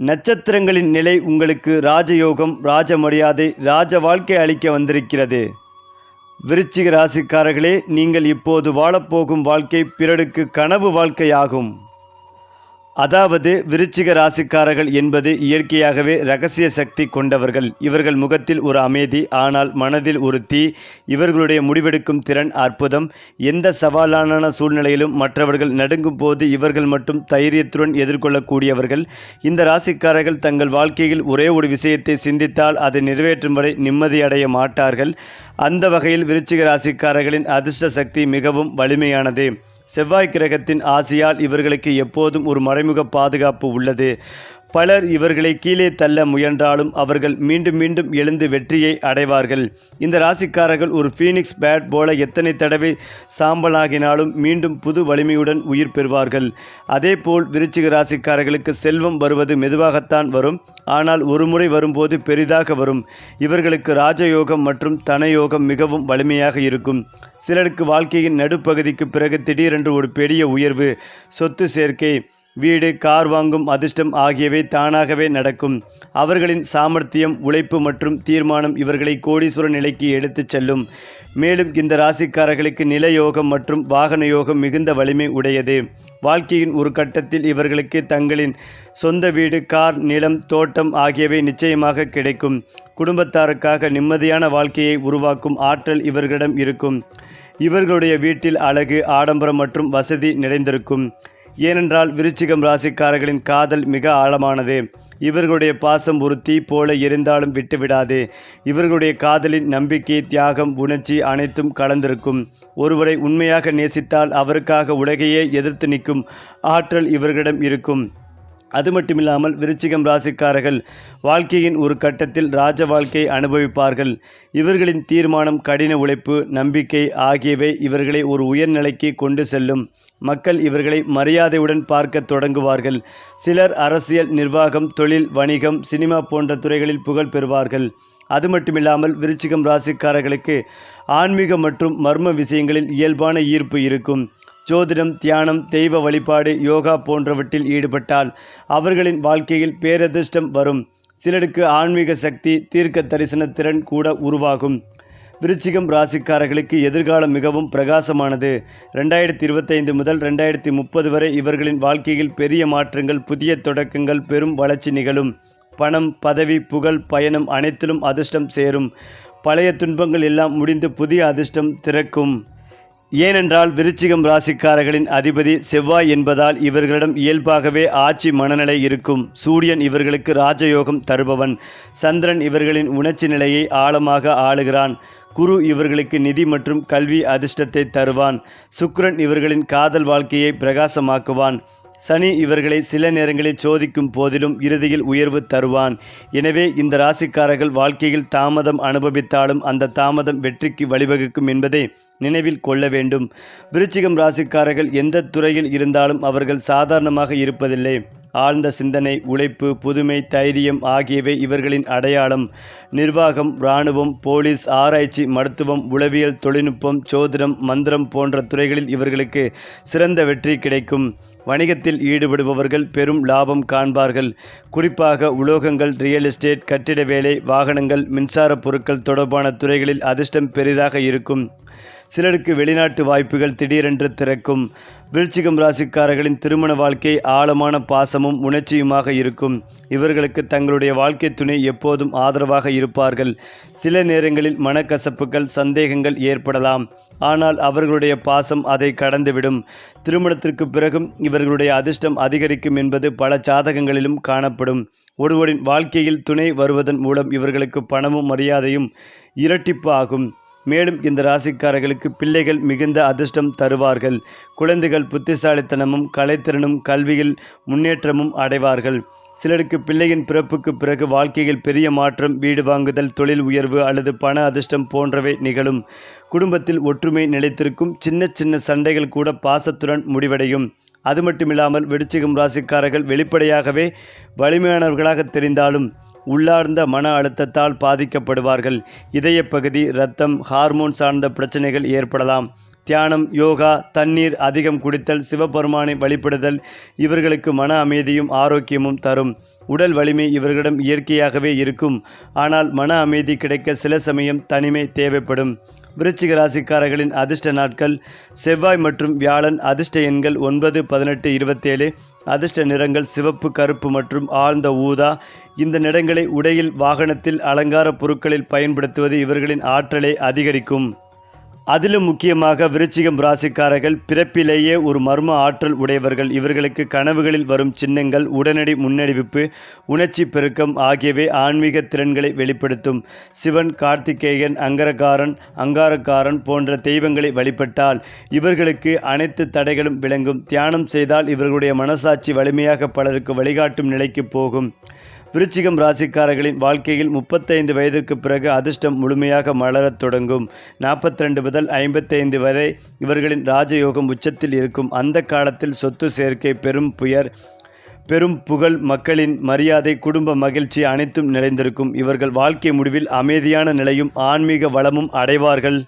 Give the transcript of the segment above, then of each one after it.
நட்சத்திரங்களின் நிலை உங்களுக்கு ராஜயோகம் ராஜ மரியாதை ராஜ வாழ்க்கை அளிக்க வந்திருக்கிறது. விருச்சிக ராசிக்காரர்களே நீங்கள் இப்போது வாழப்போகும் வாழ்க்கை பிறருக்கு கனவு வாழ்க்கையாகும். அதாவது விருச்சிக ராசிக்காரர்கள் என்பது இயற்கையாகவே ரகசிய சக்தி கொண்டவர்கள். இவர்கள் முகத்தில் ஒரு அமைதி ஆனால் மனதில் ஒரு தீ. இவர்களுடைய முடிவெடுக்கும் திறன் அற்புதம். எந்த சவாலான சூழ்நிலையிலும் மற்றவர்கள் நடுங்கும் போது இவர்கள் மட்டும் தைரியத்துடன் எதிர்கொள்ளக்கூடியவர்கள். இந்த ராசிக்காரர்கள் தங்கள் வாழ்க்கையில் ஒரே ஒரு விஷயத்தை சிந்தித்தால் அதை நிறைவேற்றும் வரை நிம்மதியடைய மாட்டார்கள். அந்த வகையில் விருச்சிக ராசிக்காரர்களின் அதிர்ஷ்ட சக்தி மிகவும் வலிமையானது. செவ்வாய் கிரகத்தின் ஆசையால் இவர்களுக்கு எப்போதும் ஒரு மறைமுக பாதுகாப்பு உள்ளது. பலர் இவர்களை கீழே தள்ள முயன்றாலும் அவர்கள் மீண்டும் மீண்டும் எழுந்து வெற்றியை அடைவார்கள். இந்த ராசிக்காரர்கள் ஒரு ஃபீனிக்ஸ் பேட் போல எத்தனை தடவை சாம்பலாகினாலும் மீண்டும் புது வலிமையுடன் உயிர் பெறுவார்கள். அதேபோல் விருச்சிக ராசிக்காரர்களுக்கு செல்வம் வருவது மெதுவாகத்தான் வரும். ஆனால் ஒரு முறை வரும்போது பெரிதாக வரும். இவர்களுக்கு ராஜயோகம் மற்றும் தனயோகம் மிகவும் வலிமையாக இருக்கும். சிலருக்கு வாழ்க்கையின் நடுப்பகுதிக்கு பிறகு திடீரென்று ஒரு பெரிய உயர்வு சொத்து சேர்க்கை வீடு கார் வாங்கும் அதிர்ஷ்டம் ஆகியவை தானாகவே நடக்கும். அவர்களின் சாமர்த்தியம் உழைப்பு மற்றும் தீர்மானம் இவர்களை கோடீஸ்வர நிலைக்கு எடுத்துச் செல்லும். மேலும் இந்த ராசிக்காரர்களுக்கு நிலயோகம் மற்றும் வாகன யோகம் மிகுந்த வலிமை உடையது. வாழ்க்கையின் ஒரு கட்டத்தில் இவர்களுக்கு தங்களின் சொந்த வீடு கார் நிலம் தோட்டம் ஆகியவை நிச்சயமாக கிடைக்கும். குடும்பத்தாருக்காக நிம்மதியான வாழ்க்கையை உருவாக்கும் ஆற்றல் இவர்களிடம் இருக்கும். இவர்களுடைய வீட்டில் அழகு ஆடம்பரம் மற்றும் வசதி நிறைந்திருக்கும். ஏனென்றால் விருச்சிகம் ராசிக்காரர்களின் காதல் மிக ஆழமானது. இவர்களுடைய பாசம் ஒரு தீ போல எரிந்தாலும் விட்டுவிடாது. இவர்களுடைய காதலின் நம்பிக்கை தியாகம் உணர்ச்சி அனைத்தும் கலந்திருக்கும். ஒருவரை உண்மையாக நேசித்தால் அவருக்காக உலகையே எதிர்த்து நிற்கும் ஆற்றல் இவர்களிடம் இருக்கும். அது மட்டுமில்லாமல் விருச்சிகம் ராசிக்காரர்கள் வாழ்க்கையின் ஒரு கட்டத்தில் ராஜ வாழ்க்கை அனுபவிப்பார்கள். இவர்களின் தீர்மானம் கடின உழைப்பு நம்பிக்கை ஆகியவை இவர்களை ஒரு உயர்நிலைக்கு கொண்டு செல்லும். மக்கள் இவர்களை மரியாதையுடன் பார்க்க தொடங்குவார்கள். சிலர் அரசியல் நிர்வாகம் தொழில் வணிகம் சினிமா போன்ற துறைகளில் புகழ் பெறுவார்கள். அது மட்டுமில்லாமல் விருச்சிகம் ராசிக்காரர்களுக்கு ஆன்மீக மற்றும் மர்ம விஷயங்களில் இயல்பான ஈர்ப்பு இருக்கும். ஜோதிடம் தியானம் தெய்வ வழிபாடு யோகா போன்றவற்றில் ஈடுபட்டால் அவர்களின் வாழ்க்கையில் பேரதிர்ஷ்டம் வரும். சிலருக்கு ஆன்மீக சக்தி தீர்க்க தரிசன திறன் கூட உருவாகும். விருச்சிகம் ராசிக்காரர்களுக்கு எதிர்காலம் மிகவும் பிரகாசமானது. ரெண்டாயிரத்தி இருபத்தைந்து முதல் ரெண்டாயிரத்தி முப்பது வரை இவர்களின் வாழ்க்கையில் பெரிய மாற்றங்கள் புதிய தொடக்கங்கள் பெரும் வளர்ச்சி நிகழும். பணம் பதவி புகழ் பயணம் அனைத்திலும் அதிர்ஷ்டம் சேரும். பழைய துன்பங்கள் எல்லாம் முடிந்து புதிய அதிர்ஷ்டம் திறக்கும். ஏனென்றால் விருச்சிகம் ராசிக்காரர்களின் அதிபதி செவ்வாய் என்பதால் இவர்களிடம் இயல்பாகவே ஆட்சி மனநிலை இருக்கும். சூரியன் இவர்களுக்கு ராஜயோகம் தருபவன். சந்திரன் இவர்களின் உணர்ச்சி நிலையை ஆழமாக ஆளுகிறான். குரு இவர்களுக்கு நிதி மற்றும் கல்வி அதிர்ஷ்டத்தை தருவான். சுக்ரன் இவர்களின் காதல் வாழ்க்கையை பிரகாசமாக்குவான். சனி இவர்களை சில நேரங்களில் சோதிக்கும் போதிலும் இறுதியில் உயர்வு தருவான். எனவே இந்த ராசிக்காரர்கள் வாழ்க்கையில் தாமதம் அனுபவித்தாலும் அந்த தாமதம் வெற்றிக்கு வழிவகுக்கும் என்பதை நினைவில் கொள்ள வேண்டும். விருச்சிகம் ராசிக்காரர்கள் எந்த துறையில் இருந்தாலும் அவர்கள் சாதாரணமாக இருப்பதில்லை. ஆழ்ந்த சிந்தனை உழைப்பு புதுமை தைரியம் ஆகியவை இவர்களின் அடையாளம். நிர்வாகம் இராணுவம் போலீஸ் ஆராய்ச்சி மருத்துவம் உளவியல் தொழில்நுட்பம் சோதிடம் மந்திரம் போன்ற துறைகளில் இவர்களுக்கு சிறந்த வெற்றி கிடைக்கும். வணிகத்தில் ஈடுபடுபவர்கள் பெரும் லாபம் காண்பார்கள். குறிப்பாக உலோகங்கள் ரியல் எஸ்டேட் கட்டிட வேலை வாகனங்கள் மின்சார பொருட்கள் தொடர்பான துறைகளில் அதிர்ஷ்டம் பெரிதாக இருக்கும். சிலருக்கு வெளிநாட்டு வாய்ப்புகள் திடீரென்று திறக்கும். விருச்சிகம் ராசிக்காரர்களின் திருமண வாழ்க்கை ஆழமான பாசமும் உணர்ச்சியுமாக இருக்கும். இவர்களுக்கு தங்களுடைய வாழ்க்கை துணை எப்போதும் ஆதரவாக இருப்பார்கள். சில நேரங்களில் மனக்கசப்புகள் சந்தேகங்கள் ஏற்படலாம். ஆனால் அவர்களுடைய பாசம் அதை கடந்துவிடும். திருமணத்திற்கு பிறகும் இவர்களுடைய அதிர்ஷ்டம் அதிகரிக்கும் என்பது பல ஜாதகங்களிலும் காணப்படும். ஒருவரின் வாழ்க்கையில் துணை வருவதன் மூலம் இவர்களுக்கு பணமும் மரியாதையும் இரட்டிப்பு ஆகும். மேலும் இந்த ராசிக்காரர்களுக்கு பிள்ளைகள் மிகுந்த அதிர்ஷ்டம் தருவார்கள். குழந்தைகள் புத்திசாலித்தனமும் கலைத்திறனும் கல்வியில் முன்னேற்றமும் அடைவார்கள். சிலருக்கு பிள்ளையின் பிறப்புக்கு பிறகு வாழ்க்கையில் பெரிய மாற்றம் வீடு வாங்குதல் தொழில் உயர்வு அல்லது பண அதிர்ஷ்டம் போன்றவை நிகழும். குடும்பத்தில் ஒற்றுமை நிலைத்திருக்கும் சின்ன சின்ன சண்டைகள் கூட பாசத்துடன் முடிவடையும். அது மட்டுமில்லாமல் வெடிச்சிகம் ராசிக்காரர்கள் வெளிப்படையாகவே வலிமையானவர்களாக தெரிந்தாலும் உள்ளார்ந்த மன அழுத்தத்தால் பாதிக்கப்படுவார்கள். இதயப்பகுதி ரத்தம் இரத்தம் ஹார்மோன் சார்ந்த பிரச்சனைகள் ஏற்படலாம். தியானம் யோகா தண்ணீர் அதிகம் குடித்தல் சிவபெருமானை வழிபடுதல் இவர்களுக்கு மன அமைதியும் ஆரோக்கியமும் தரும். உடல் வலிமை இவர்களிடம் இயற்கையாகவே இருக்கும். ஆனால் மன அமைதி கிடைக்க சில சமயம் தனிமை தேவைப்படும். விருச்சிக ராசிக்காரர்களின் அதிர்ஷ்ட நாட்கள் செவ்வாய் மற்றும் வியாழன் அதிர்ஷ்ட எண்கள் ஒன்பது பதினெட்டு இருபத்தேழு அதிர்ஷ்ட நிறங்கள் சிவப்பு கருப்பு மற்றும் ஆழ்ந்த ஊதா. இந்த நிறங்களை உடையில் வாகனத்தில் அலங்கார பொருட்களில் பயன்படுத்துவது இவர்களின் ஆற்றலை அதிகரிக்கும். அதிலும் முக்கியமாக விருச்சிகம் ராசிக்காரர்கள் பிறப்பிலேயே ஒரு மர்ம ஆற்றல் உடையவர்கள். இவர்களுக்கு கனவுகளில் வரும் சின்னங்கள் உடனடி முன்னறிவிப்பு உணர்ச்சி பெருக்கம் ஆகியவை ஆன்மீக திறன்களை வெளிப்படுத்தும். சிவன் கார்த்திகேயன் அங்கரகாரன் அங்காரக்காரன் போன்ற தெய்வங்களை வழிபட்டால் இவர்களுக்கு அனைத்து தடைகளும் விளங்கும். தியானம் செய்தால் இவர்களுடைய மனசாட்சி வலிமையாக பலருக்கு வழிகாட்டும் நிலைக்கு போகும். விருச்சிகம் ராசிக்காரர்களின் வாழ்க்கையில் முப்பத்தைந்து வயதுக்கு பிறகு அதிர்ஷ்டம் முழுமையாக மலரத் தொடங்கும். நாற்பத்தி ரெண்டு முதல் ஐம்பத்தைந்து வரை இவர்களின் ராஜயோகம் உச்சத்தில் இருக்கும். அந்த காலத்தில் சொத்து சேர்க்கை பெரும் புயர் பெரும் புகழ் மக்களின் மரியாதை குடும்ப மகிழ்ச்சி அனைத்தும் நிறைந்திருக்கும். இவர்கள் வாழ்க்கை முடிவில் அமைதியான நிலையும் ஆன்மீக வளமும் அடைவார்கள்.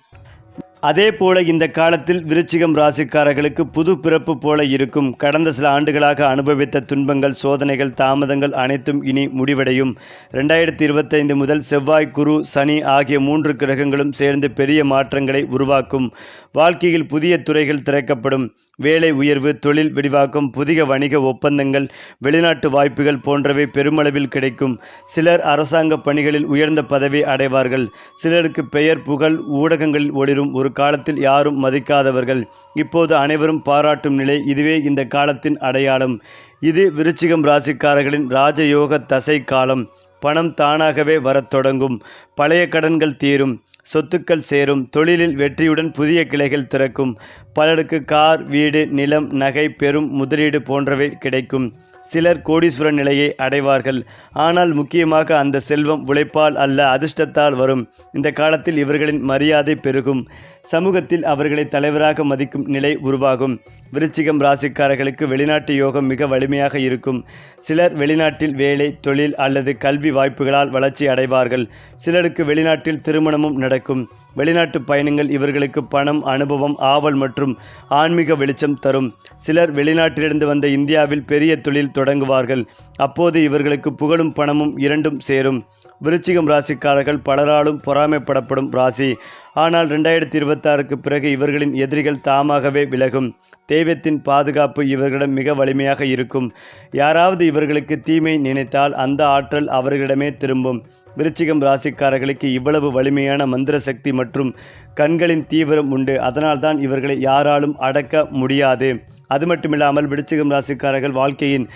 அதே போல இந்த காலத்தில் விருச்சிகம் ராசிக்காரர்களுக்கு புது பிறப்பு போல இருக்கும். கடந்த சில ஆண்டுகளாக அனுபவித்த துன்பங்கள் சோதனைகள் தாமதங்கள் அனைத்தும் இனி முடிவடையும். ரெண்டாயிரத்தி இருபத்தைந்து முதல் செவ்வாய் குரு சனி ஆகிய மூன்று கிரகங்களும் சேர்ந்து பெரிய மாற்றங்களை உருவாக்கும். வாழ்க்கையில் புதிய துறைகள் திறக்கப்படும். வேலை உயர்வு தொழில் விரிவாக்கம் புதிய வணிக ஒப்பந்தங்கள் வெளிநாட்டு வாய்ப்புகள் போன்றவை பெருமளவில் கிடைக்கும். சிலர் அரசாங்க பணிகளில் உயர்ந்த பதவி அடைவார்கள். சிலருக்கு பெயர் புகழ் ஊடகங்களில் ஒளிரும். ஒரு காலத்தில் யாரும் மதிக்காதவர்கள். இப்போது அனைவரும் பாராட்டும் நிலை இதுவே இந்த காலத்தின் அடையாளம். இது விருச்சிகம் ராசிக்காரர்களின் ராஜயோக தசை காலம். பணம் தானாகவே வரத் தொடங்கும். பழைய கடன்கள் தீரும் சொத்துக்கள் சேரும் தொழிலில் வெற்றியுடன் புதிய கிளைகள் திறக்கும். பலருக்கு கார் வீடு நிலம் நகை பெரும் முதலீடு போன்றவை கிடைக்கும். சிலர் கோடீஸ்வர நிலையை அடைவார்கள். ஆனால் முக்கியமாக அந்த செல்வம் உழைப்பால் அல்ல அதிர்ஷ்டத்தால் வரும். இந்த காலத்தில் இவர்களின் மரியாதை பெருகும். சமூகத்தில் அவர்களை தலைவராக மதிக்கும் நிலை உருவாகும். விருச்சிகம் ராசிக்காரர்களுக்கு வெளிநாட்டு யோகம் மிக வலிமையாக இருக்கும். சிலர் வெளிநாட்டில் வேலை தொழில் அல்லது கல்வி வாய்ப்புகளால் வளர்ச்சி அடைவார்கள். சிலருக்கு வெளிநாட்டில் திருமணமும் நடக்கும். வெளிநாட்டு பயணங்கள் இவர்களுக்கு பணம் அனுபவம் ஆவல் மற்றும் ஆன்மீக வெளிச்சம் தரும். சிலர் வெளிநாட்டிலிருந்து வந்த இந்தியாவில் பெரிய தொழில் தொடங்குவார்கள். அப்போது இவர்களுக்கு புகழும் பணமும் இரண்டும் சேரும். விருச்சிகம் ராசிக்காரர்கள் பலராலும் பொறாமைப்படப்படும் ராசி. ஆனால் ரெண்டாயிரத்தி இருபத்தாறுக்கு பிறகு இவர்களின் எதிரிகள் தாமாகவே விலகும். தெய்வத்தின் பாதுகாப்பு இவர்களிடம் மிக வலிமையாக இருக்கும். யாராவது இவர்களுக்கு தீமை நினைத்தால் அந்த ஆற்றல் அவர்களிடமே திரும்பும். விருச்சிகம் ராசிக்காரர்களுக்கு இவ்வளவு வலிமையான மந்திர சக்தி மற்றும் கண்களின் தீவிரம் உண்டு. அதனால்தான் இவர்களை யாராலும் அடக்க முடியாது. அது மட்டுமில்லாமல் விருச்சிகம் ராசிக்காரர்கள் வாழ்க்கையின்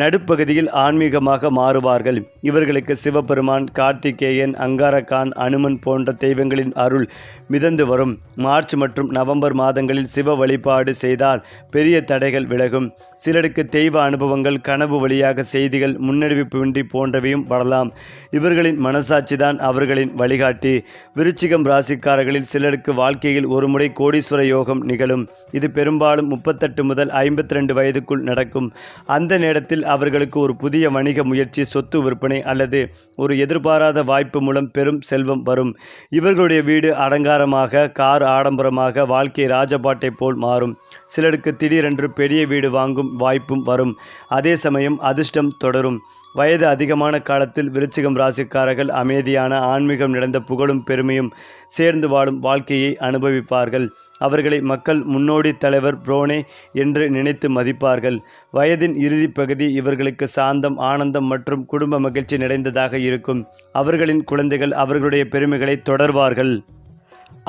நடுப்பகுதியில் ஆன்மீகமாக மாறுவார்கள். இவர்களுக்கு சிவபெருமான் கார்த்திகேயன் அங்காரகான் அனுமன் போன்ற தெய்வங்களின் அருள் மிதந்து வரும். மார்ச் மற்றும் நவம்பர் மாதங்களில் சிவ வழிபாடு செய்தால் பெரிய தடைகள் விலகும். சிலருக்கு தெய்வ அனுபவங்கள் கனவு வழியாக செய்திகள் முன்னறிவிப்பின்றி போன்றவையும் வரலாம். இவர்களின் மனசாட்சி தான் அவர்களின் வழிகாட்டி. விருச்சிகம் ராசிக்காரர்களில் சிலருக்கு வாழ்க்கையில் ஒருமுறை கோடீஸ்வர யோகம் நிகழும். இது பெரும்பாலும் முப்பத்தெட்டு முதல் ஐம்பத்தி ரெண்டு வயதுக்குள் நடக்கும். அந்த நேரத்தில் அவர்களுக்கு ஒரு புதிய வணிக முயற்சி சொத்து விற்பனை அல்லது ஒரு எதிர்பாராத வாய்ப்பு மூலம் பெரும் செல்வம் வரும். இவர்களுடைய வீடு அலங்காரமாக கார் ஆடம்பரமாக வாழ்க்கை ராஜபாட்டை போல் மாறும். சிலருக்கு திடீரென்று பெரிய வீடு வாங்கும் வாய்ப்பும் வரும். அதே சமயம் அதிர்ஷ்டம் தொடரும். வயது அதிகமான காலத்தில் விருச்சிகம் ராசிக்காரர்கள் அமைதியான ஆன்மீகம் நிறைந்த புகழும் பெருமையும் சேர்ந்து வாழும் வாழ்க்கையை அனுபவிப்பார்கள். அவர்களை மக்கள் முன்னோடி தலைவர் புரோனே என்று நினைத்து மதிப்பார்கள். வயதின் இறுதி பகுதி இவர்களுக்கு சாந்தம் ஆனந்தம் மற்றும் குடும்ப மகிழ்ச்சி நிறைந்ததாக இருக்கும். அவர்களின் குழந்தைகள் அவர்களுடைய பெருமைகளை தொடர்வார்கள்.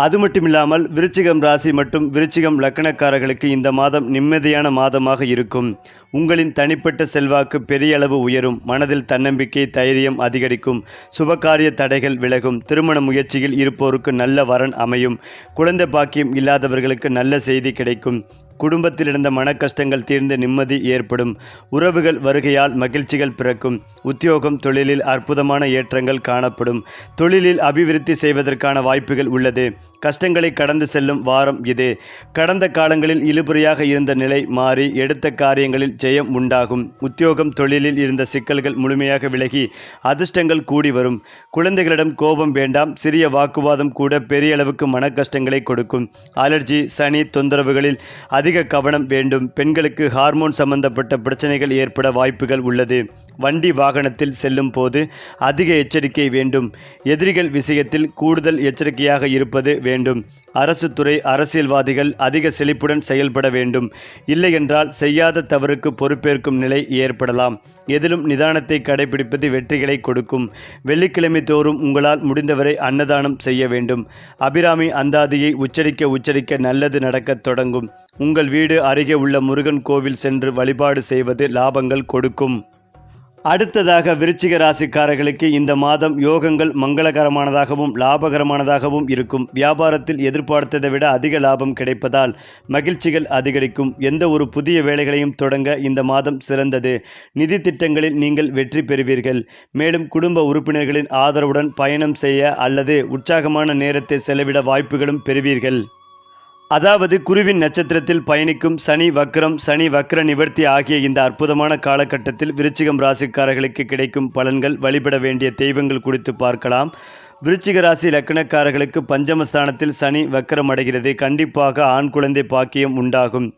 அது மட்டும் இல்லாமல் விருச்சிகம் ராசி மற்றும் விருச்சிகம் லக்கணக்காரர்களுக்கு இந்த மாதம் நிம்மதியான மாதமாக இருக்கும். உங்களின் தனிப்பட்ட செல்வாக்கு பெரிய அளவு உயரும். மனதில் தன்னம்பிக்கை தைரியம் அதிகரிக்கும். சுபகாரிய தடைகள் விலகும். திருமண முயற்சியில் இருப்போருக்கு நல்ல வரன் அமையும். குழந்தை பாக்கியம் இல்லாதவர்களுக்கு நல்ல செய்தி கிடைக்கும். குடும்பத்தில் இருந்த மன கஷ்டங்கள் தீர்ந்து நிம்மதி ஏற்படும். உறவுகள் வருகையால் மகிழ்ச்சிகள் பிறக்கும். உத்தியோகம் தொழிலில் அற்புதமான ஏற்றங்கள் காணப்படும். தொழிலில் அபிவிருத்தி செய்வதற்கான வாய்ப்புகள் உள்ளது. கஷ்டங்களை கடந்து செல்லும் வாரம் இது. கடந்த காலங்களில் இழுபறியாக இருந்த நிலை மாறி எடுத்த காரியங்களில் ஜெயம் உண்டாகும். உத்தியோகம் தொழிலில் இருந்த சிக்கல்கள் முழுமையாக விலகி அதிர்ஷ்டங்கள் கூடி வரும். குழந்தைகளிடம் கோபம் வேண்டாம். சிறிய வாக்குவாதம் கூட பெரிய அளவுக்கு மன கஷ்டங்களை கொடுக்கும். அலர்ஜி சனி தொந்தரவுகளில் அதிக கவனம் வேண்டும். பெண்களுக்கு ஹார்மோன் சம்பந்தப்பட்ட பிரச்சனைகள் ஏற்பட வாய்ப்புகள் உள்ளது. வண்டி வாகனத்தில் செல்லும் போது அதிக எச்சரிக்கை வேண்டும். எதிரிகள் விஷயத்தில் கூடுதல் எச்சரிக்கையாக இருப்பது வேண்டும். அரசு துறை அரசியல்வாதிகள் அதிக செழிப்புடன் செயல்பட வேண்டும். இல்லையென்றால் செய்யாத தவறுக்கு பொறுப்பேற்கும் நிலை ஏற்படலாம். எதிலும் நிதானத்தை கடைபிடிப்பது வெற்றிகளை கொடுக்கும். வெள்ளிக்கிழமை தோறும் உங்களால் முடிந்தவரை அன்னதானம் செய்ய வேண்டும். அபிராமி அந்தாதியை உச்சரிக்க உச்சரிக்க நல்லது நடக்கத் தொடங்கும். உங்கள் வீடு அருகே உள்ள முருகன் கோவில் சென்று வழிபாடு செய்வது லாபங்கள் கொடுக்கும். அடுத்ததாக விருச்சிக ராசிக்காரர்களுக்கு இந்த மாதம் யோகங்கள் மங்களகரமானதாகவும் லாபகரமானதாகவும் இருக்கும். வியாபாரத்தில் எதிர்பார்த்ததை விட அதிக லாபம் கிடைப்பதால் மகிழ்ச்சிகள் அதிகரிக்கும். எந்த ஒரு புதிய வேலைகளையும் தொடங்க இந்த மாதம் சிறந்தது. நிதி திட்டங்களில் நீங்கள் வெற்றி பெறுவீர்கள். மேலும் குடும்ப உறுப்பினர்களின் ஆதரவுடன் பயணம் செய்ய அல்லது உற்சாகமான நேரத்தை செலவிட வாய்ப்புகளும் பெறுவீர்கள். அதாவது குருவின் நட்சத்திரத்தில் பயணிக்கும் சனி வக்ரம் சனி வக்ர நிவர்த்தி ஆகிய இந்த அற்புதமான காலகட்டத்தில் விருச்சிகம் ராசிக்காரர்களுக்கு கிடைக்கும் பலன்கள் வழிபட வேண்டிய தெய்வங்கள் குறித்து பார்க்கலாம். விருச்சிக ராசி லக்கணக்காரர்களுக்கு பஞ்சமஸ்தானத்தில் சனி வக்கரம் அடைகிறது. கண்டிப்பாக ஆண் குழந்தை பாக்கியம் உண்டாகும்.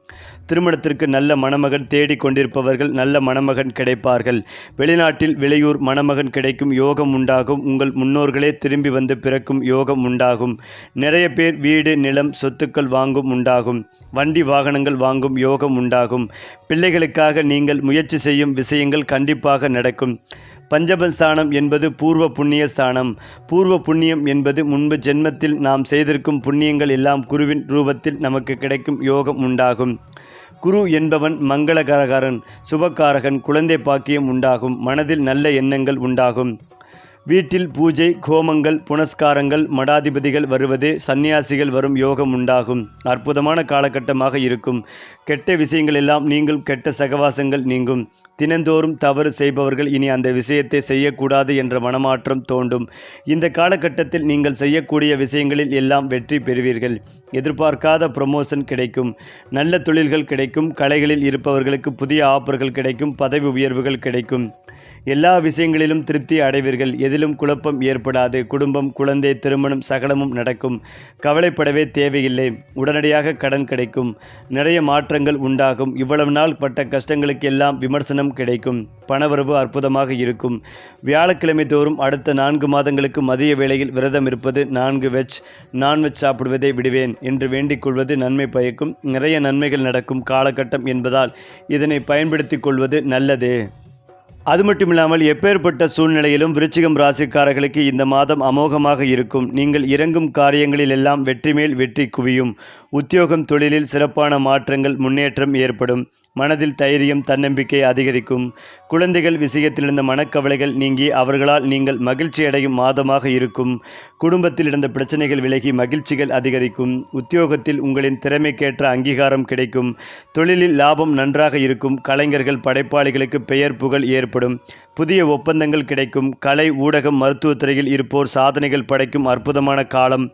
திருமணத்திற்கு நல்ல மணமகன் தேடிக்கொண்டிருப்பவர்கள் நல்ல மணமகன் கிடைப்பார்கள். வெளிநாட்டில் வெளியூர் மணமகன் கிடைக்கும் யோகம் உண்டாகும். உங்கள் முன்னோர்களே திரும்பி வந்து பிறக்கும் யோகம் உண்டாகும். நிறைய பேர் வீடு நிலம் சொத்துக்கள் வாங்கும் உண்டாகும். வண்டி வாகனங்கள் வாங்கும் யோகம் உண்டாகும். பிள்ளைகளுக்காக நீங்கள் முயற்சி செய்யும் விஷயங்கள் கண்டிப்பாக நடக்கும். பஞ்சபஸ்தானம் என்பது பூர்வ புண்ணிய ஸ்தானம் பூர்வ புண்ணியம் என்பது முன்பு ஜென்மத்தில் நாம் செய்திருக்கும் புண்ணியங்கள் எல்லாம் குருவின் ரூபத்தில் நமக்கு கிடைக்கும் யோகம் உண்டாகும். குரு என்பவன் மங்களகரகரன் சுபகாரகன் குழந்தை பாக்கியம் உண்டாகும் மனதில் நல்ல எண்ணங்கள் உண்டாகும். வீட்டில் பூஜை கோமங்கள் புனஸ்காரங்கள் மடாதிபதிகள் வருவது சந்நியாசிகள் வரும் யோகம் உண்டாகும். அற்புதமான காலகட்டமாக இருக்கும். கெட்ட விஷயங்கள் எல்லாம் நீங்கும் கெட்ட சகவாசங்கள் நீங்கும். தினந்தோறும் தவறு செய்பவர்கள் இனி அந்த விஷயத்தை செய்யக்கூடாது என்ற மனமாற்றம் தோண்டும் இந்த காலகட்டத்தில் நீங்கள் செய்யக்கூடிய விஷயங்களில் எல்லாம் வெற்றி பெறுவீர்கள். எதிர்பார்க்காத ப்ரமோஷன் கிடைக்கும். நல்ல தொழில்கள் கிடைக்கும். கலைகளில் இருப்பவர்களுக்கு புதிய ஆப்பர்கள் கிடைக்கும். பதவி உயர்வுகள் கிடைக்கும். எல்லா விஷயங்களிலும் திருப்தி அடைவீர்கள். எதிலும் குழப்பம் ஏற்படாது. குடும்பம் குழந்தை திருமணம் சகலமும் நடக்கும். கவலைப்படவே தேவையில்லை. உடனடியாக கடன் கிடைக்கும். நிறைய மாற்றங்கள் உண்டாகும். இவ்வளவு நாள் பட்ட கஷ்டங்களுக்கு எல்லாம் விமர்சனம் கிடைக்கும். பணவரவு அற்புதமாக இருக்கும். வியாழக்கிழமை தோறும் அடுத்த நான்கு மாதங்களுக்கு மதிய வேளையில் விரதம் இருப்பது நான்கு வெஜ் நான்வெஜ் சாப்பிடுவதை விடுவேன் என்று வேண்டிக் கொள்வது நன்மை பயக்கும். நிறைய நன்மைகள் நடக்கும். காலகட்டம் என்பதால் இதனை பயன்படுத்திக் கொள்வது நல்லது. அது மட்டும் இல்லாமல் எப்பேற்பட்ட சூழ்நிலையிலும் விருச்சிகம் ராசிக்காரர்களுக்கு இந்த மாதம் அமோகமாக இருக்கும். நீங்கள் இறங்கும் காரியங்களில் எல்லாம் வெற்றி மேல் வெற்றி குவியும். உத்தியோகம் தொழிலில் சிறப்பான மாற்றங்கள் முன்னேற்றம் ஏற்படும். மனதில் தைரியம் தன்னம்பிக்கை அதிகரிக்கும். குழந்தைகள் விஷயத்தில் இருந்த மனக்கவலைகள் நீங்கி அவர்களால் நீங்கள் மகிழ்ச்சி அடையும் மாதமாக இருக்கும். குடும்பத்தில் இருந்த பிரச்சனைகள் விலகி மகிழ்ச்சிகள் அதிகரிக்கும். உத்தியோகத்தில் உங்களின் திறமைக்கேற்ற அங்கீகாரம் கிடைக்கும். தொழிலில் லாபம் நன்றாக இருக்கும். கலைஞர்கள் படைப்பாளிகளுக்கு பெயர் புகழ் ஏற்படும். புதிய ஒப்பந்தங்கள் கிடைக்கும். கலை ஊடகம் மருத்துவத்துறையில் இருப்போர் சாதனைகள் படைக்கும் அற்புதமான காலம்.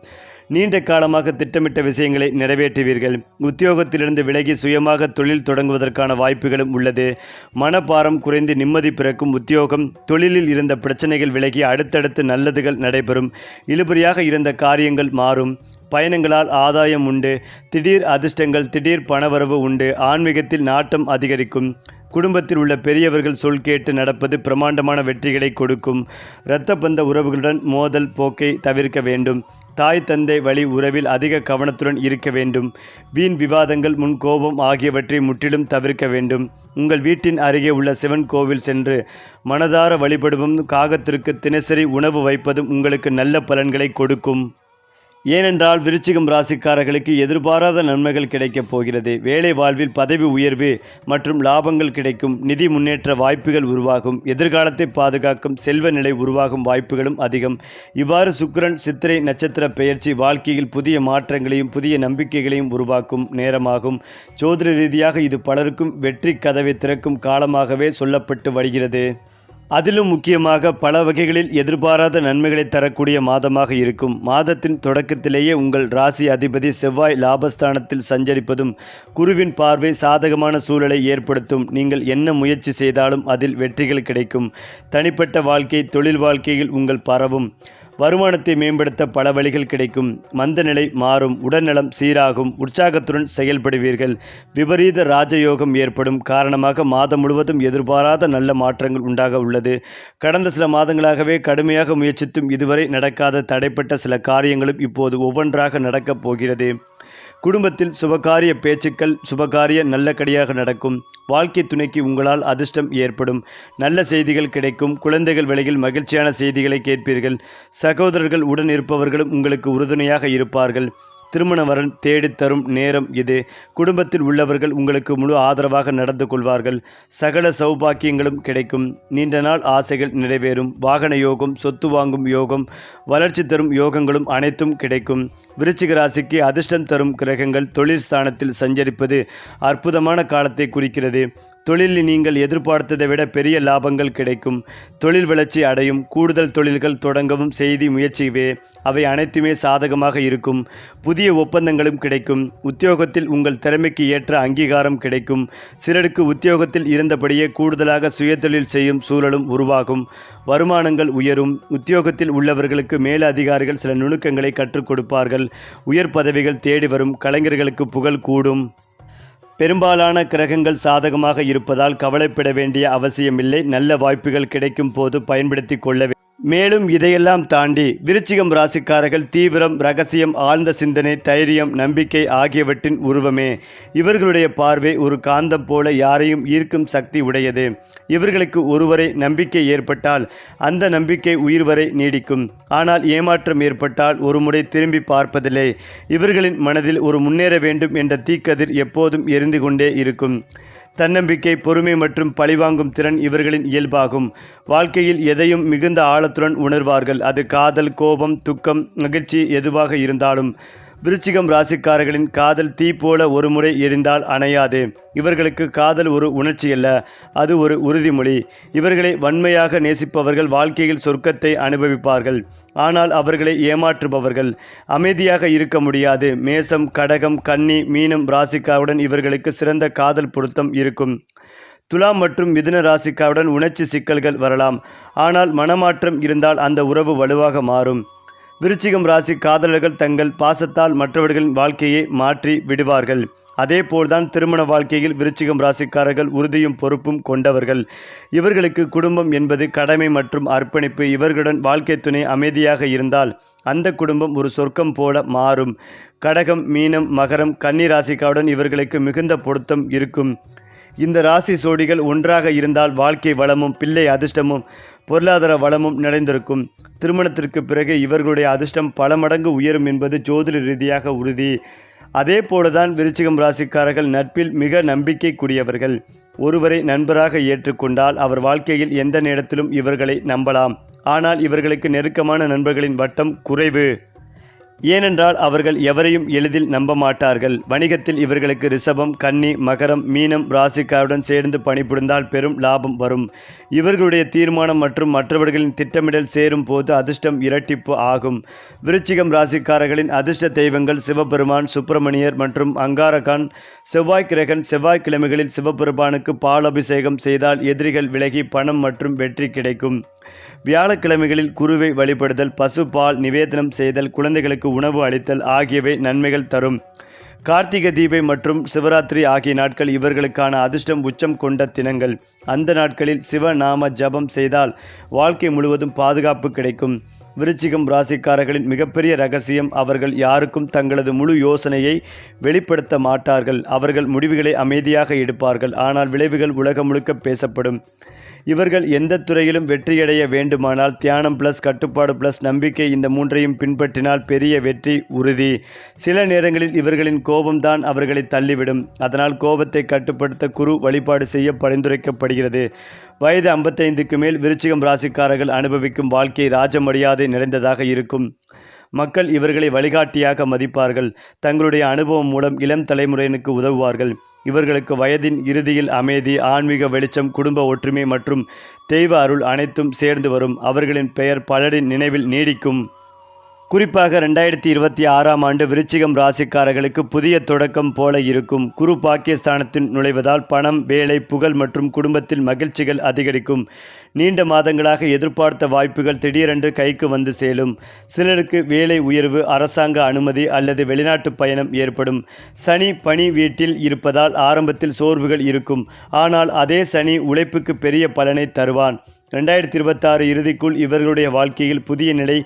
நீண்ட காலமாக திட்டமிட்ட விஷயங்களை நிறைவேற்றுவீர்கள். உத்தியோகத்திலிருந்து விலகி சுயமாக தொழில் தொடங்குவதற்கான வாய்ப்புகளும் உள்ளது. மனப்பாரம் குறைந்து நிம்மதி பிறக்கும் உத்தியோகம் தொழிலில் இருந்த பிரச்சனைகள் விலகி அடுத்தடுத்து நல்லதுகள் நடைபெறும். இழுபறியாக இருந்த காரியங்கள் மாறும். பயணங்களால் ஆதாயம் உண்டு. திடீர் அதிர்ஷ்டங்கள் திடீர் பணவரவு உண்டு. ஆன்மீகத்தில் நாட்டம் அதிகரிக்கும். குடும்பத்தில் உள்ள பெரியவர்கள் சொல் கேட்டு நடப்பது பிரமாண்டமான வெற்றிகளை கொடுக்கும். இரத்த பந்த உறவுகளுடன் மோதல் போக்கை தவிர்க்க வேண்டும். தாய் தந்தை வழி உறவில் அதிக கவனத்துடன் இருக்க வேண்டும். வீண் விவாதங்கள் முன் கோபம் ஆகியவற்றை முற்றிலும் தவிர்க்க வேண்டும். உங்கள் வீட்டின் அருகே உள்ள சிவன் கோவில் சென்று மனதார வழிபடுவதும் காகத்திற்கு தினசரி உணவு வைப்பதும் உங்களுக்கு நல்ல பலன்களை கொடுக்கும். ஏனென்றால் விருச்சிகம் ராசிக்காரர்களுக்கு எதிர்பாராத நன்மைகள் கிடைக்கப் போகிறது. வேலை வாழ்வில் பதவி உயர்வு மற்றும் லாபங்கள் கிடைக்கும். நிதி முன்னேற்ற வாய்ப்புகள் உருவாகும். எதிர்காலத்தை பாதுகாக்கும் செல்வ நிலை உருவாகும் வாய்ப்புகளும் அதிகம். இவ்வாறு சுக்கரன் சித்திரை நட்சத்திர பெயர்ச்சி வாழ்க்கையில் புதிய மாற்றங்களையும் புதிய நம்பிக்கைகளையும் உருவாக்கும் நேரமாகும். ஜோதிட ரீதியாக இது பலருக்கும் வெற்றி கதவை திறக்கும் காலமாகவே சொல்லப்பட்டு வருகிறது. அதிலும் முக்கியமாக பல வகைகளில் எதிர்பாராத நன்மைகளை தரக்கூடிய மாதமாக இருக்கும். மாதத்தின் தொடக்கத்திலேயே உங்கள் ராசி அதிபதி செவ்வாய் லாபஸ்தானத்தில் சஞ்சரிப்பதும் குருவின் பார்வை சாதகமான சூழலை ஏற்படுத்தும். நீங்கள் என்ன முயற்சி செய்தாலும் அதில் வெற்றிகள் கிடைக்கும். தனிப்பட்ட வாழ்க்கை தொழில் வாழ்க்கையில் உங்கள் பரவும். வருமானத்தை மேம்படுத்த பல வழிகள் கிடைக்கும். மந்த நிலை மாறும். உடல்நலம் சீராகும். உற்சாகத்துடன் செயல்படுவீர்கள். விபரீத ராஜயோகம் ஏற்படும். காரணமாக மாதம் முழுவதும் எதிர்பாராத நல்ல மாற்றங்கள் உண்டாக உள்ளது. கடந்த சில மாதங்களாகவே கடுமையாக முயற்சித்தும் இதுவரை நடக்காத தடைப்பட்ட சில காரியங்களும் இப்போது ஒவ்வொன்றாக நடக்கப் போகிறது. குடும்பத்தில் சுபகாரிய பேச்சுக்கள் சுபகாரிய நல்லபடியாக நடக்கும். வாழ்க்கை துணைக்கு உங்களால் அதிர்ஷ்டம் ஏற்படும். நல்ல செய்திகள் கிடைக்கும். குழந்தைகள் விலையில் மகிழ்ச்சியான செய்திகளை கேட்பீர்கள். சகோதரர்கள் உடன் இருப்பவர்களும் உங்களுக்கு உறுதுணையாக இருப்பார்கள். திருமண வரன் தேடித்தரும் நேரம் இது. குடும்பத்தில் உள்ளவர்கள் உங்களுக்கு முழு ஆதரவாக நடந்து கொள்வார்கள். சகல சௌபாக்கியங்களும் கிடைக்கும். நீண்ட நாள் ஆசைகள் நிறைவேறும். வாகன யோகம் சொத்து வாங்கும் யோகம் வளர்ச்சி தரும் யோகங்களும் அனைத்தும் கிடைக்கும். விருச்சிக ராசிக்கு அதிர்ஷ்டம் தரும் கிரகங்கள் தொழில் ஸ்தானத்தில் சஞ்சரிப்பது அற்புதமான காலத்தை குறிக்கிறது. தொழிலில் நீங்கள் எதிர்பார்த்ததை விட பெரிய லாபங்கள் கிடைக்கும். தொழில் வளர்ச்சி அடையும். கூடுதல் தொழில்கள் தொடங்கவும் செய்தி முயற்சிவே. அவை அனைத்துமே சாதகமாக இருக்கும். புதிய ஒப்பந்தங்களும் கிடைக்கும். உத்தியோகத்தில் உங்கள் திறமைக்கு ஏற்ற அங்கீகாரம் கிடைக்கும். சிலருக்கு உத்தியோகத்தில் இருந்தபடியே கூடுதலாக சுயதொழில் செய்யும் சூழலும் உருவாகும். வருமானங்கள் உயரும். உத்தியோகத்தில் உள்ளவர்களுக்கு மேலதிகாரிகள் சில நுணுக்கங்களை கற்றுக் கொடுப்பார்கள். உயர் பதவிகள் தேடி வரும். கலைஞர்களுக்கு புகழ் கூடும். பெரும்பாலான கிரகங்கள் சாதகமாக இருப்பதால் கவலைப்பட வேண்டிய அவசியமில்லை. நல்ல வாய்ப்புகள் கிடைக்கும் போது பயன்படுத்தி கொள்ள மேலும் இதையெல்லாம் தாண்டி விருச்சிகம் ராசிக்காரர்கள் தீவிரம் ரகசியம் ஆழ்ந்த சிந்தனை தைரியம் நம்பிக்கை ஆகியவற்றின் உருவமே. இவர்களுடைய பார்வை ஒரு காந்தம் போல யாரையும் ஈர்க்கும் சக்தி உடையது. இவர்களுக்கு ஒருவரை நம்பிக்கை ஏற்பட்டால் அந்த நம்பிக்கை உயிர் வரை நீடிக்கும். ஆனால் ஏமாற்றம் ஏற்பட்டால் ஒரு முறை திரும்பி பார்ப்பதில்லை. இவர்களின் மனதில் ஒரு முன்னேற வேண்டும் என்ற தீக்கதிர் எப்போதும் எரிந்து கொண்டே இருக்கும். தன்னம்பிக்கை பொறுமை மற்றும் பழிவாங்கும் திறன் இவர்களின் இயல்பாகும். வாழ்க்கையில் எதையும் மிகுந்த ஆழத்துடன் உணர்வார்கள். அது காதல் கோபம் துக்கம் மகிழ்ச்சி எதுவாக இருந்தாலும் விருச்சிகம் ராசிக்காரர்களின் காதல் தீ போல ஒரு முறை எரிந்தால் அணையாது. இவர்களுக்கு காதல் ஒரு உணர்ச்சி அல்ல அது ஒரு உறுதிமொழி. இவர்களை வன்மையாக நேசிப்பவர்கள் வாழ்க்கையில் சொர்க்கத்தை அனுபவிப்பார்கள். ஆனால் அவர்களை ஏமாற்றுபவர்கள். அமைதியாக இருக்க முடியாது. மேசம் கடகம் கன்னி மீனம் ராசிக்காவுடன் இவர்களுக்கு சிறந்த காதல் பொருத்தம் இருக்கும். துலாம் மற்றும் மிதுன ராசிக்காவுடன் உணர்ச்சி சிக்கல்கள் வரலாம். ஆனால் மனமாற்றம் இருந்தால் அந்த உறவு வலுவாக மாறும். விருச்சிகம் ராசி காதலர்கள் தங்கள் பாசத்தால் மற்றவர்களின் வாழ்க்கையை மாற்றி விடுவார்கள். அதேபோல்தான் திருமண வாழ்க்கையில் விருச்சிகம் ராசிக்காரர்கள் உறுதியும் பொறுப்பும் கொண்டவர்கள். இவர்களுக்கு குடும்பம் என்பது கடமை மற்றும் அர்ப்பணிப்பு. இவர்களுடன் வாழ்க்கை துணை அமைதியாக இருந்தால் அந்த குடும்பம் ஒரு சொர்க்கம் போல மாறும். கடகம் மீனம் மகரம் கன்னி ராசிக்காவுடன் இவர்களுக்கு மிகுந்த பொருத்தம் இருக்கும். இந்த ராசி சோடிகள் ஒன்றாக இருந்தால் வாழ்க்கை வளமும் பிள்ளை அதிர்ஷ்டமும் பொருளாதார வளமும் நிறைந்திருக்கும். திருமணத்திற்கு பிறகு இவர்களுடைய அதிர்ஷ்டம் பல மடங்கு உயரும் என்பது ஜோதிட ரீதியாக உறுதி. அதே போலதான் விருச்சிகம் ராசிக்காரர்கள் நட்பில் மிக நம்பிக்கைக்குரியவர்கள். ஒருவரை நண்பராக ஏற்றுக்கொண்டால் அவர் வாழ்க்கையில் எந்த நேரத்திலும் இவர்களை நம்பலாம். ஆனால் இவர்களுக்கு நெருக்கமான நண்பர்களின் வட்டம் குறைவு. ஏனென்றால் அவர்கள் எவரையும் எளிதில் நம்ப மாட்டார்கள் வணிகத்தில் இவர்களுக்கு ரிஷபம் கன்னி மகரம் மீனம் ராசிக்காருடன் சேர்ந்து பணிபுரிந்தால் பெரும் லாபம் வரும். இவர்களுடைய தீர்மானம் மற்றும் மற்றவர்களின் திட்டமிடல் சேரும் போது அதிர்ஷ்டம் இரட்டிப்பு ஆகும். விருச்சிகம் ராசிக்காரர்களின் அதிர்ஷ்ட தெய்வங்கள் சிவபெருமான் சுப்பிரமணியர் மற்றும் அங்காரகான். செவ்வாய் கிரகன் செவ்வாய்க்கிழமைகளில் சிவபெருமானுக்கு பாலபிஷேகம் செய்தால் எதிரிகள் விலகி பணம் மற்றும் வெற்றி கிடைக்கும். வியாழக்கிழமைகளில் குருவை வழிபடுதல் பசு பால் நிவேதனம் செய்தல் குழந்தைகளுக்கு உணவு அளித்தல் ஆகியவை நன்மைகள் தரும். கார்த்திகை தீபை மற்றும் சிவராத்திரி ஆகிய நாட்கள் இவர்களுக்கான அதிர்ஷ்டம் உச்சம் கொண்ட தினங்கள். அந்த நாட்களில் சிவநாம ஜபம் செய்தால் வாழ்க்கை முழுவதும் பாதுகாப்பு கிடைக்கும். விருச்சிகம் ராசிக்காரர்களின் மிகப்பெரிய ரகசியம் அவர்கள் யாருக்கும் தங்களது முழு யோசனையை வெளிப்படுத்த மாட்டார்கள். அவர்கள் முடிவுகளை அமைதியாக எடுப்பார்கள். ஆனால் விளைவுகள் உலகம் முழுக்க பேசப்படும். இவர்கள் எந்த துறையிலும் வெற்றியடைய வேண்டுமானால் தியானம் ப்ளஸ் கட்டுப்பாடு ப்ளஸ் நம்பிக்கை இந்த மூன்றையும் பின்பற்றினால் பெரிய வெற்றி உறுதி. சில நேரங்களில் இவர்களின் கோபம்தான் அவர்களை தள்ளிவிடும். அதனால் கோபத்தை கட்டுப்படுத்த குரு வழிபாடு செய்ய பரிந்துரைக்கப்படுகிறது. வயது ஐம்பத்தைந்துக்கு மேல் விருச்சிகம் ராசிக்காரர்கள் அனுபவிக்கும் வாழ்க்கை ராஜமரியாதை நிறைந்ததாக இருக்கும். மக்கள் இவர்களை வழிகாட்டியாக மதிப்பார்கள். தங்களுடைய அனுபவம் மூலம் இளம் தலைமுறையினருக்கு உதவுவார்கள். இவர்களுக்கு வயதின் இறுதியில் அமைதி ஆன்மீக வெளிச்சம் குடும்ப ஒற்றுமை மற்றும் தெய்வ அருள் அனைத்தும் சேர்ந்து வரும். அவர்களின் பெயர் பலரின் நினைவில் நீடிக்கும். குறிப்பாக ரெண்டாயிரத்தி இருபத்தி ஆறாம் ஆண்டு விருச்சிகம் ராசிக்காரர்களுக்கு புதிய தொடக்கம் போல இருக்கும். குரு பாக்கியஸ்தானத்தில் நுழைவதால் பணம் வேலை புகழ் மற்றும் குடும்பத்தில் மகிழ்ச்சிகள் அதிகரிக்கும். நீண்ட மாதங்களாக எதிர்பார்த்த வாய்ப்புகள் திடீரென்று கைக்கு வந்து சேலும். சிலருக்கு வேலை உயர்வு அரசாங்க அனுமதி அல்லது வெளிநாட்டு பயணம் ஏற்படும். சனி பணி வீட்டில் இருப்பதால் ஆரம்பத்தில் சோர்வுகள் இருக்கும். ஆனால் அதே சனி உழைப்புக்கு பெரிய பலனை தருவான். ரெண்டாயிரத்தி இருபத்தாறு இறுதிக்குள் இவர்களுடைய வாழ்க்கையில் புதிய நிலை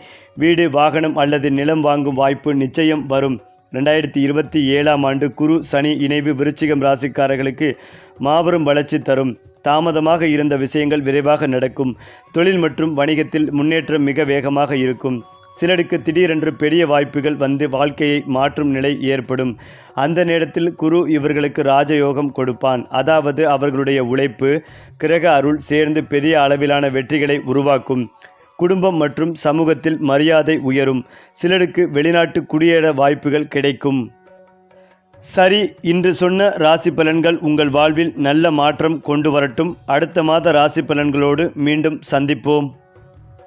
வீடு வாகனம் அல்லது நிலம் வாங்கும் வாய்ப்பு நிச்சயம் வரும். ரெண்டாயிரத்தி இருபத்தி ஏழாம் ஆண்டு குரு சனி இணைவு விருச்சிகம் ராசிக்காரர்களுக்கு மாபெரும் வளர்ச்சி தரும். தாமதமாக இருந்த விஷயங்கள் விரைவாக நடக்கும். தொழில் மற்றும் வணிகத்தில் முன்னேற்றம் மிக வேகமாக இருக்கும். சிலருக்கு திடீரென்று பெரிய வாய்ப்புகள் வந்து வாழ்க்கையை மாற்றும் நிலை ஏற்படும். அந்த நேரத்தில் குரு இவர்களுக்கு ராஜயோகம் கொடுப்பான். அதாவது அவர்களுடைய உழைப்பு கிரக அருள் சேர்ந்து பெரிய அளவிலான வெற்றிகளை உருவாக்கும். குடும்பம் மற்றும் சமூகத்தில் மரியாதை உயரும். சிலருக்கு வெளிநாட்டு குடியேற வாய்ப்புகள் கிடைக்கும். சரி இன்று சொன்ன ராசி பலன்கள் உங்கள் வாழ்வில் நல்ல மாற்றம் கொண்டு வரட்டும். அடுத்த மாத ராசி பலன்களோடு மீண்டும் சந்திப்போம்.